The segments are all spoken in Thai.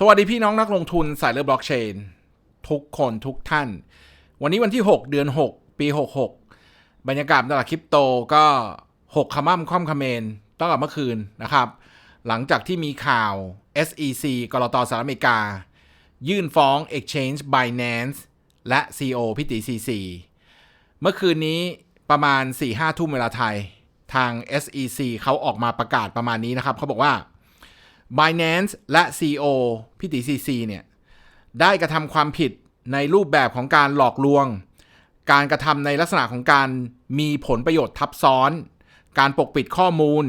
สวัสดีพี่น้องนักลงทุนสายเลือบล็อกเชนทุกคนทุกท่าน วันนี้วันที่ 6 เดือน 6 ปี 66 บรรยากาศตลาดคริปโตก็ 6ขมั่มคว่ำคเมนตั้งแต่เมื่อคืนนะครับ หลังจากที่มีข่าว SEC กรตสหรัฐอเมริกา ยื่นฟ้อง Exchange Binance และ CO พิติ CC เมื่อคืนนี้ประมาณ 4-5 ทุ่มเวลาไทย ทาง SEC เขาออกมาประกาศประมาณนี้นะครับเขาบอกว่า Binance และ CEO พิติ CC เนี่ยได้กระทำความผิดในรูปแบบของการหลอกลวง การกระทำในลักษณะของการมีผลประโยชน์ทับซ้อน การปกปิดข้อมูล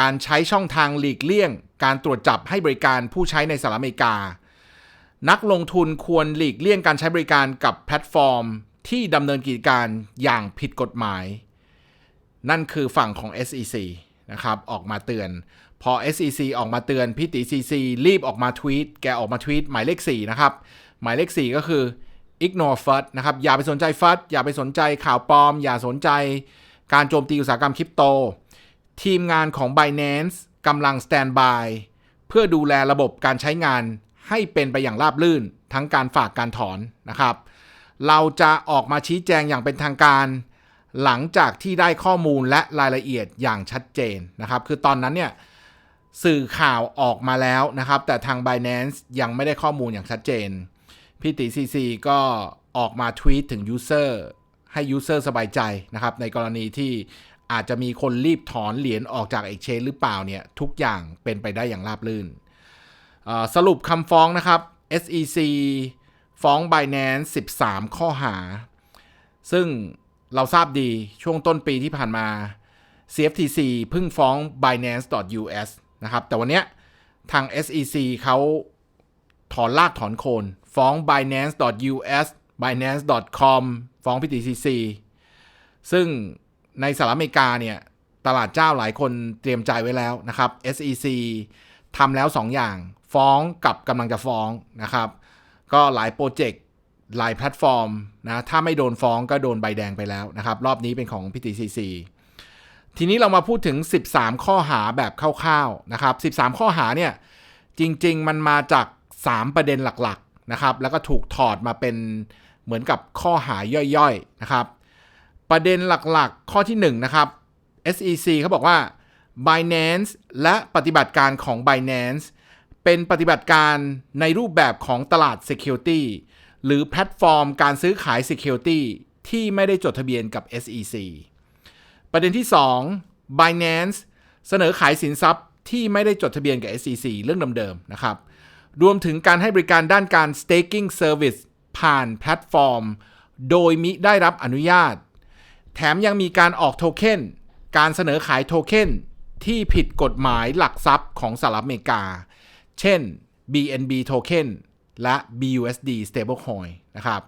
การใช้ช่องทางหลีกเลี่ยง การตรวจจับให้บริการผู้ใช้ในสหรัฐอเมริกา นักลงทุนควรหลีกเลี่ยงการใช้บริการกับแพลตฟอร์ม ที่ดำเนินกิจการอย่างผิดกฎหมาย นั่นคือฝั่งของ SEC นะครับออกมาเตือน พอ SEC ออกมาเตือนพี่ติ CC รีบออกมาทวีตแกออกมาทวีตหมายเลข 4 นะครับ หมายเลข 4 ก็คือ ignore FUD นะครับ อย่าไปสนใจ FUD อย่าไปสนใจข่าวปลอม อย่าสนใจการโจมตีอุตสาหกรรมคริปโต ทีมงานของ Binance กำลัง stand by เพื่อดูแลระบบการใช้งานให้เป็นไปอย่างราบรื่น ทั้งการฝากการถอนนะครับ เราจะออกมาชี้แจงอย่างเป็นทางการหลังจากที่ได้ข้อมูลและรายละเอียดอย่างชัดเจนนะครับ คือตอนนั้นเนี่ย สื่อข่าวออกมาแล้วนะครับ แต่ทาง Binance ยังไม่ได้ข้อมูลอย่างชัดเจน พี่ติซีซีก็ออกมาทวีตถึง User ให้ User สบายใจนะครับ ในกรณีที่อาจจะมีคนรีบถอนเหรียญออกจาก Exchange หรือเปล่าเนี่ย ทุกอย่างเป็นไปได้อย่างราบรื่น สรุปคำฟ้องนะครับ SEC ฟ้อง Binance 13 ข้อหา ซึ่งเราทราบดีช่วงต้นปีที่ผ่านมา CFTC เพิ่งฟ้อง Binance.us นะครับ แต่วันเนี้ยทาง SEC เขาถอนลากถอนโคน ฟ้อง Binance.us Binance.com ฟ้องพิติ CC ซึ่งในสหรัฐอเมริกาเนี่ย ตลาดเจ้าหลายคนเตรียมใจไว้แล้วนะครับ SEC ทำแล้ว 2 อย่าง ฟ้องกับกำลังจะฟ้องนะครับ ก็หลายโปรเจกต์ หลายแพลตฟอร์มนะ ถ้าไม่โดนฟ้องก็โดนใบแดงไปแล้วนะครับ รอบนี้เป็นของพิติ CC ทีนี้เรามาพูดถึง 13 ข้อหาแบบคร่าวๆนะครับ 13 ข้อหาเนี่ยจริงๆมันมาจาก 3 ประเด็นหลักๆนะครับ แล้วก็ถูกถอดมาเป็นเหมือนกับข้อหาย่อยๆนะครับ ประเด็นหลักๆ ข้อที่1นะครับ SEC เขาบอกว่า Binance และปฏิบัติการของ Binance เป็นปฏิบัติการในรูปแบบของตลาด Security หรือแพลตฟอร์มการซื้อขาย Security ที่ไม่ได้จดทะเบียนกับ SEC ประเด็นที่ 2 Binance เสนอขายสินทรัพย์ที่ไม่ได้จดทะเบียนกับ SEC เรื่องเดิมๆนะครับ รวมถึงการให้บริการด้านการ staking service ผ่านแพลตฟอร์ม โดยมิได้รับอนุญาต แถมยังมีการออกโทเค็นการเสนอขายโทเค็นที่ผิดกฎหมายหลักทรัพย์ของสหรัฐอเมริกา เช่น BNB token และ BUSD stablecoin นะครับ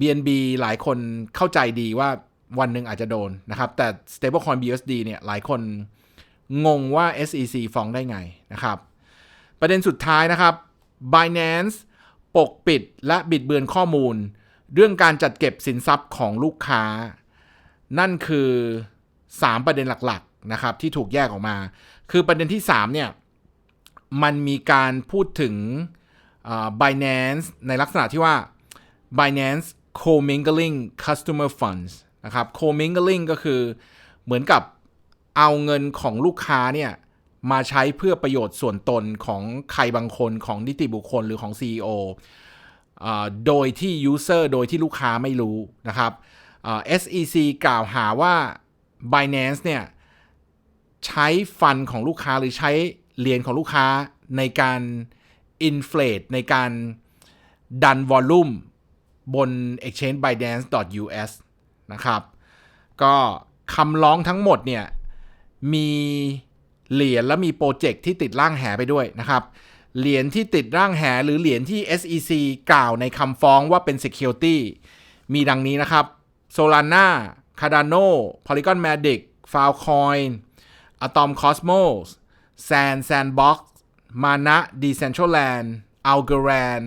BNB หลายคนเข้าใจดีว่า วันหนึ่งอาจจะโดนนะครับ แต่ stablecoin BUSD เนี่ยหลายคนงงว่า SEC ฟ้องได้ไงนะครับ ประเด็นสุดท้ายนะครับ Binance ปกปิดและบิดเบือนข้อมูล เรื่องการจัดเก็บสินทรัพย์ของลูกค้า นั่นคือ 3 ประเด็นหลักๆนะครับที่ถูกแยกออกมา คือประเด็นที่ 3 เนี่ย มันมีการพูดถึง Binance ในลักษณะที่ว่า Binance commingling customer funds นะครับ Co-mingling ก็คือเหมือนกับเอาเงินของลูกค้าเนี่ยมาใช้เพื่อประโยชน์ส่วนตนของใครบางคนของนิติบุคคลหรือของ CEO อโดยที่ User โดยที่ลูกค้าไม่รู้นะครับ SEC กล่าวหาว่า Binance เนี่ยใช้ฟันของลูกค้าหรือใช้เหรียญของลูกค้าในการ inflate ในการดันวอลลุ่มบน exchange binance.us นะครับ ก็คำร้องทั้งหมดเนี่ยมีเหรียญและมีโปรเจกต์ที่ติดร่างแหไปด้วยนะครับเหรียญที่ติดร่างแหหรือเหรียญที่ SEC กล่าวในคำฟ้องว่าเป็น Security มีดังนี้นะครับ Solana Cardano Polygon Matic Filecoin Atom Cosmos Sand Sandbox Mana Decentraland Algorand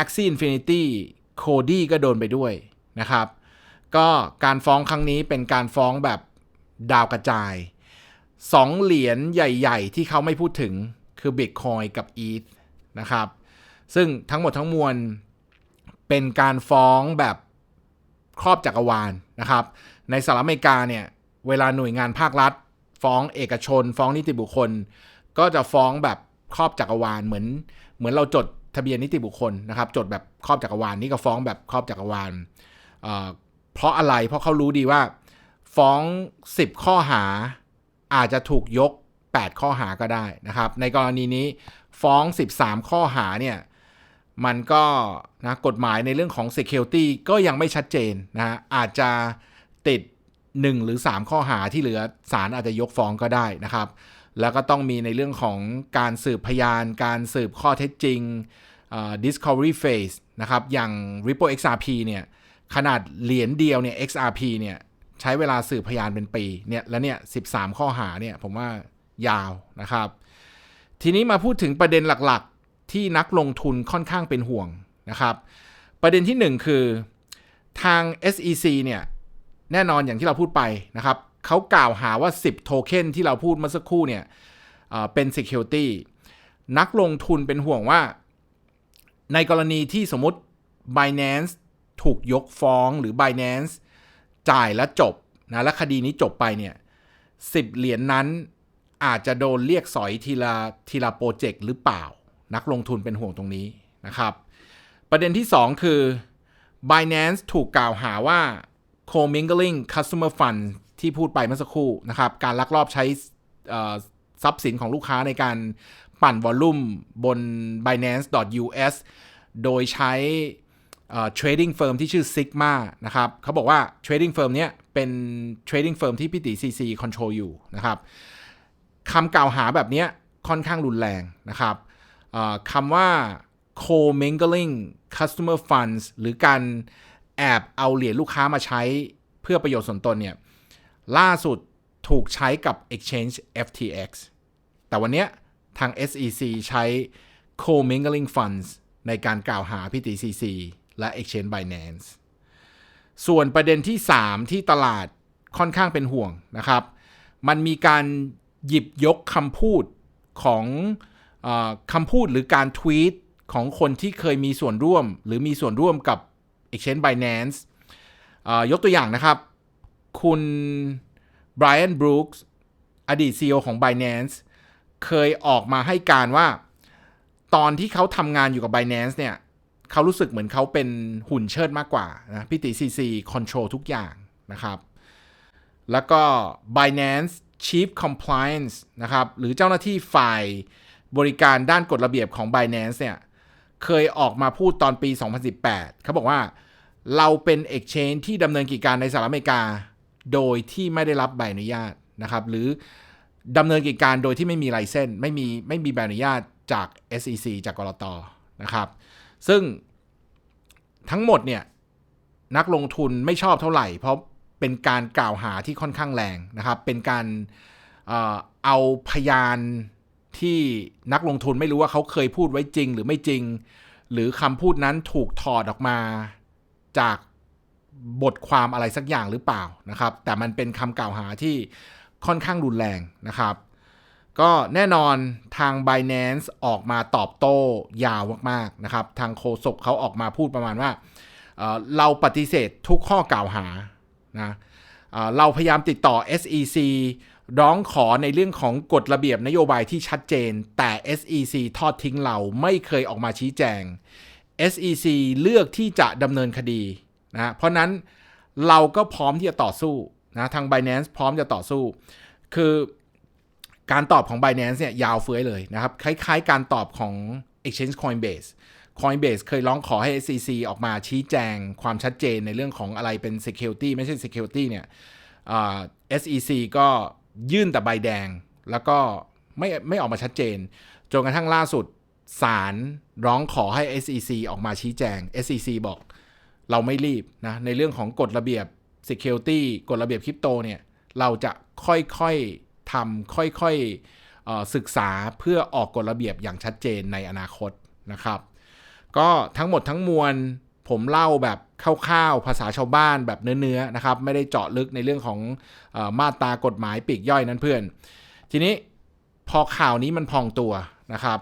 Axie Infinity Cody ก็โดนไปด้วยนะครับ ก็การฟ้องครั้งนี้เป็นการฟ้องแบบดาวกระจายสองเหรียญใหญ่ๆ ที่เขาไม่พูดถึงคือ Bitcoin กับ ETH นะครับ ซึ่งทั้งหมดทั้งมวลเป็นการฟ้องแบบครอบจักรวาลนะครับ ในสหรัฐอเมริกาเนี่ย เวลาหน่วยงานภาครัฐ ฟ้องเอกชน ฟ้องนิติบุคคล ก็จะฟ้องแบบครอบจักรวาลเหมือน เหมือนเราจดทะเบียนนิติบุคคลนะครับ จดแบบครอบจักรวาลนี่ก็ฟ้องแบบครอบจักรวาล เพราะอะไรเพราะเขารู้ดีว่า ฟ้อง 10 ข้อหา อาจจะถูกยก 8 ข้อหาก็ได้นะครับ ในกรณีนี้ฟ้อง 13 ข้อหาเนี่ยมันก็นะกฎหมายในเรื่องของ Security ก็ยังไม่ชัดเจนนะอาจจะติด 1 หรือ 3 ข้อหาที่เหลือศาลอาจจะยกฟ้องก็ได้นะครับ แล้วก็ต้องมีในเรื่องของการสืบพยาน การสืบข้อเท็จจริง discovery phase นะครับ อย่าง Ripple XRP เนี่ย ขนาดเหรียญเดียวเนี่ย XRP เนี่ยใช้เวลาสืบพยานเป็นปีเนี่ยแล้วเนี่ย 13 ข้อหาเนี่ยผมว่ายาวนะครับ ทีนี้มาพูดถึงประเด็นหลักๆ ที่นักลงทุนค่อนข้างเป็นห่วงนะครับ ประเด็นที่ 1 คือทาง SEC เนี่ยแน่นอนอย่างที่เราพูดไปนะครับเขากล่าวหาว่า 10 โทเค็นที่เราพูดเมื่อสักครู่เนี่ยเป็น Security นักลงทุนเป็นห่วงว่า ในกรณีที่สมมติ Binance ถูกยกฟ้องหรือ Binance จ่ายแล้วจบนะและคดีนี้จบไปเนี่ย10เหรียญนนั้นอาจจะโดนเรียกสอยทีละทีละโปรเจกต์หรือเปล่า นักลงทุนเป็นห่วงตรงนี้นะครับ ประเด็นที่ 2 คือ Binance ถูกกล่าวหาว่า commingling customer fund ที่พูดไปเมื่อสักครู่นะครับ การลักลอบใช้ทรัพย์สินของลูกค้าในการปั่นวอลลุ่มบน binance.us โดยใช้ trading firm ที่ชื่อ Sigma นะครับเขาบอกว่า trading firm เนี้ยเป็น trading firm ที่พี่ตี CC control อยู่นะครับคำกล่าวหาแบบนี้ค่อนข้างรุนแรงนะครับคำว่า co-mingling customer funds หรือการแอบเอาเหรียญลูกค้ามาใช้เพื่อประโยชน์ส่วนตนเนี่ยล่าสุดถูกใช้กับ Exchange FTX แต่วันเนี้ยทาง SEC ใช้ co-mingling funds ในการกล่าวหา PTCC และ Exchange Binance ส่วนประเด็นที่ 3 ที่ตลาดค่อนข้างเป็นห่วงนะครับ มันมีการหยิบยกคำพูดของอคำพูดหรือการทวีตของคนที่เคยมีส่วนร่วม หรือมีส่วนร่วมกับ Exchange Binance ยกตัวอย่างนะครับ คุณไบรอันบรูคส์อดีต CEO ของ Binance เคยออกมาให้การว่า ตอนที่เขาทำงานอยู่กับ Binance เนี่ย เขารู้สึกเหมือนเขาเป็นหุ่นเชิดมากกว่านะพี่ตีซีซีคอนโทรลทุกอย่างนะครับ แล้วก็ Binance Chief Compliance นะครับ หรือเจ้าหน้าที่ฝ่ายบริการด้านกฎระเบียบของ Binance เนี่ย เคยออกมาพูดตอนปี 2018 เขาบอกว่าเราเป็น Exchange ที่ดำเนินกิจการในสหรัฐอเมริกา โดยที่ไม่ได้รับใบอนุญาตนะครับ หรือดำเนินกิจการโดยที่ไม่มีไลเซนไม่มีไม่มีใบอนุญาตจาก SEC จากกรตนะครับ ซึ่งทั้งหมดเนี่ยนักลงทุนไม่ชอบเท่าไหร่ เพราะเป็นการกล่าวหาที่ค่อนข้างแรงนะครับ เป็นการเอาพยานที่นักลงทุนไม่รู้ว่าเขาเคยพูดไว้จริงหรือไม่จริง หรือคำพูดนั้นถูกถอดออกมาจากบทความอะไรสักอย่างหรือเปล่านะครับ แต่มันเป็นคำกล่าวหาที่ค่อนข้างรุนแรงนะครับ ก็แน่นอนทาง Binance ออกมาตอบโต้ยาวมากๆนะครับ ทางโคศกเขาออกมาพูดประมาณว่าเเราปฏิเสธทุกข้อกล่าวหานะเราพยายามติดต่อ SEC ร้องขอในเรื่องของกฎระเบียบนโยบายที่ชัดเจน แต่ SEC ทอดทิ้งเราไม่เคยออกมาชี้แจง SEC เลือกที่จะดำเนินคดีนะเพราะนั้นเราก็พร้อมที่จะต่อสู้นะทาง Binance พร้อมจะต่อสู้ คือ การตอบของ Binance เนี่ยยาวเฟื้อยเลยนะครับ คล้ายๆ การตอบของ Exchange Coinbase Coinbase เคยร้องขอให้ SEC ออกมาชี้แจงความชัดเจนในเรื่องของอะไรเป็น Security ไม่ใช่ Security เนี่ย SEC ก็ยื่นแต่ใบแดง แล้วก็ไม่ไม่ออกมาชัดเจน จนกระทั่งล่าสุดศาลร้องขอให้ SEC ออกมาชี้แจง SEC บอกเราไม่รีบนะ ในเรื่องของกฎระเบียบ Security กฎระเบียบคริปโตเนี่ย เราจะค่อยๆ ทำค่อยๆศึกษาเพื่อออกกฎระเบียบอย่างชัดเจนในอนาคตนะครับ ก็ทั้งหมดทั้งมวลผมเล่าแบบคร่าวๆ ภาษาชาวบ้านแบบเนื้อๆนะครับ ไม่ได้เจาะลึกในเรื่องของอมาตรากฎหมายปีกย่อยนั้นเพื่อน ทีนี้พอข่าวนี้มันพองตัวนะครับ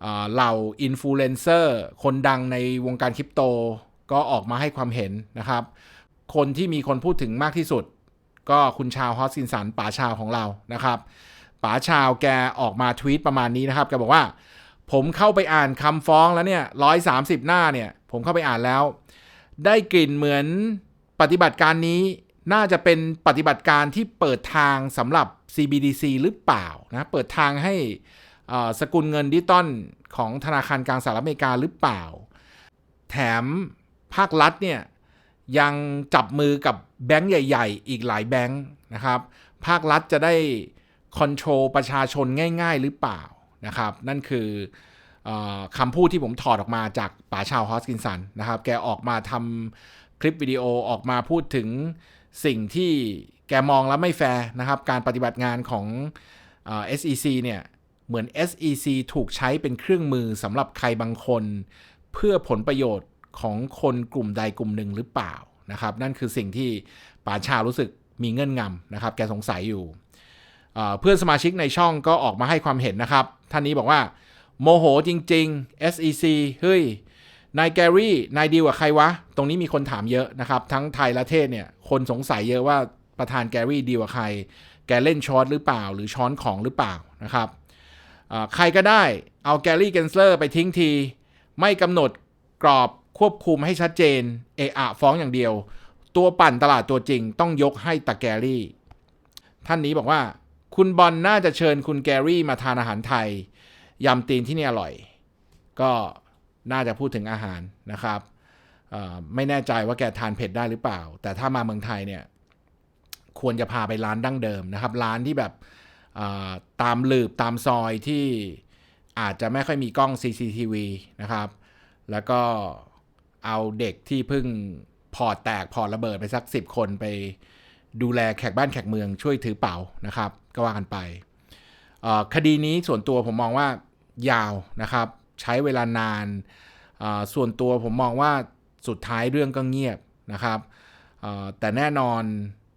เอ่อเหล่าอินฟลูเอนเซอร์คนดังในวงการคริปโตก็ออกมาให้ความเห็นนะครับ คนที่มีคนพูดถึงมากที่สุด ก็คุณชาวฮอสซินสันป๋าชาวของเรานะครับป๋าชาวแกออกมาทวีตประมาณนี้นะครับแกบอกว่า ผมเข้าไปอ่านคำฟ้องแล้วเนี่ยร้อยสาหน้าเนี่ย ผมเข้าไปอ่านแล้ว ได้กลิ่นเหมือนปฏิบัติการนี้น่าจะเป็นปฏิบัติการที่เปิดทางสำหรับ CBDC หรือเปล่านะเปิดทางให้สกุลเงินดิจิตอลของธนาคารกลางสหรัฐอเมริกาหรือเปล่า แถมภาครัฐเนี่ย ยังจับมือกับแบงก์ใหญ่ ๆ อีกหลายแบงก์นะครับ ภาครัฐจะได้คอนโทรลประชาชนง่าย ๆ หรือเปล่านะครับ นั่นคืออคำพูดที่ผมถอดออกมาจากป๋าชาวฮอสกินสันนะครับ แกออกมาทำคลิปวิดีโอออกมาพูดถึงสิ่งที่แกมองแล้วไม่แฟร์นะครับ การปฏิบัติงานของอ SEC เนี่ยเหมือน SEC ถูกใช้เป็นเครื่องมือสำหรับใครบางคน เพื่อผลประโยชน์ ของคนกลุ่มใดกลุ่มหนึ่งหรือเปล่านะครับ นั่นคือสิ่งที่ป๋าชารู้สึกมีเงื่อนงำนะครับ แกสงสัยอยู่เอ่เพื่อนสมาชิกในช่องก็ออกมาให้ความเห็นนะครับ ท่านนี้บอกว่า โมโหจริง ๆ SEC เฮ้ยนายแกรี่นายดีลกับใครวะ ตรงนี้มีคนถามเยอะนะครับ ทั้งไทยและเทศเนี่ย คนสงสัยเยอะว่าประธานแกรี่ดีลกับใคร แกเล่นช้อนหรือเปล่า หรือช้อนของหรือเปล่านะครับใครก็ได้เอาแกรี่เกนเซอร์ไปทิ้งที ไม่กำหนดกรอบ ควบคุมให้ชัดเจน เอะอะฟ้องอย่างเดียว ตัวปั่นตลาดตัวจริง ต้องยกให้ตาแกรี่ ท่านนี้บอกว่า คุณบอลน่าจะเชิญคุณแกรี่มาทานอาหารไทยยำตีนที่นี่อร่อย ก็น่าจะพูดถึงอาหารนะครับไม่แน่ใจว่าแกทานเผ็ดได้หรือเปล่า แต่ถ้ามาเมืองไทยเนี่ยควรจะพาไปร้านดั้งเดิมนะครับ ร้านที่แบบตามหลืบตามซอยที่อาจจะไม่ค่อยมีกล้อง CCTV นะครับ แล้วก็ เอาเด็กที่เพิ่งพอแตกพอร์ตระเบิดไปสัก 10 คนไปดูแลแขกบ้านแขกเมืองช่วยถือเป๋านะครับ ก็ว่ากันไป คดีนี้ส่วนตัวผมมองว่ายาวนะครับ ใช้เวลานาน ส่วนตัวผมมองว่าสุดท้ายเรื่องก็เงียบนะครับแต่แน่นอน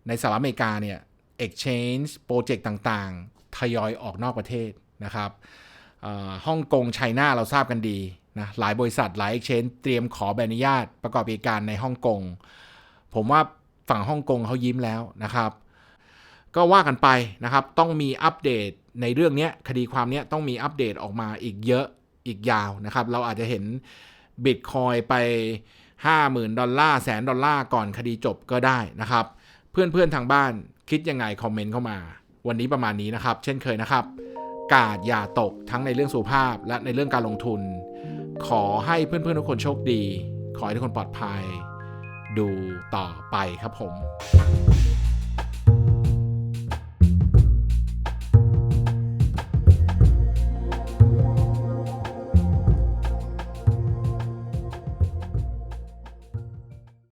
ในสหรัฐอเมริกาเนี่ย exchange โปรเจกต์ต่างๆ ทยอยออกนอกประเทศนะครับฮ่องกงไชน่าเราทราบกันดี นะหลายบริษัทหลาย exchange เตรียมขอใบอนุญาตประกอบกิจการในฮ่องกง ผมว่าฝั่งฮ่องกงเขายิ้มแล้วนะครับ ก็ว่ากันไปนะครับ ต้องมีอัปเดตในเรื่องนี้คดีความนี้ต้องมีอัปเดตออกมาอีกเยอะอีกยาวนะครับ เราอาจจะเห็นบิตคอยไป 50,000 ดอลลาร์แสนดอลลาร์ก่อนคดีจบก็ได้นะครับ เพื่อนๆทางบ้านคิดยังไงคอมเมนต์เข้ามา วันนี้ประมาณนี้นะครับ เช่นเคยนะครับ กาดอย่าตกทั้งในเรื่องสุภาพและในเรื่องการลงทุน ขอให้เพื่อนๆทุกคนโชคดี ขอให้ทุกคนปลอดภัย ดูต่อไปครับผม